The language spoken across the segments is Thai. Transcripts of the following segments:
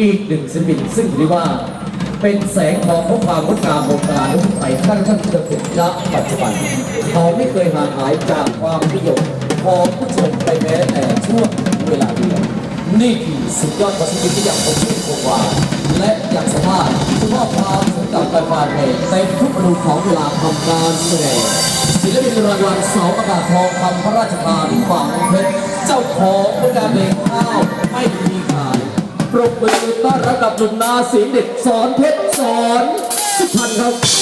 อีกหนึ่งศิลปินซึ่งถือว่า เป็นแสงทองของความงดงามวงการลูกไทยตั้งแต่จนถึงณปัจจุบัน เขาไม่เคยห่างหายจากความนิยมของผู้ชมไปแม้แต่ช่วงเวลาเดียวนี่คือสุดยอดของศิลปินที่อย่างคงที่คงวาและอย่างสามารถสุภาพความสมกับการฟังเพลงเต็มทุกอนุของเวลาทำการแสดงศิลปินรางวัลเสาอากาศทองคำพระราชทานฝั่งเพชรเจ้าของผลงานเพลงข้าวไม่มีขาย ปรบมือต้อนรับกับหนุ่มนาเสีเด็กสอนเพชรสอนสุพรรณครับ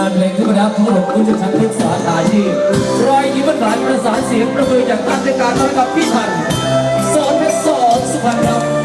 งาเพลงที่ประดาผู้หลงผู้จะชั้นทุกสาตาชีรอยยิ้มหวานประสานเสียงประเมือย่ากการในการต้อนรับพี่ทันสอนเพชรสอนสุพรรณครับ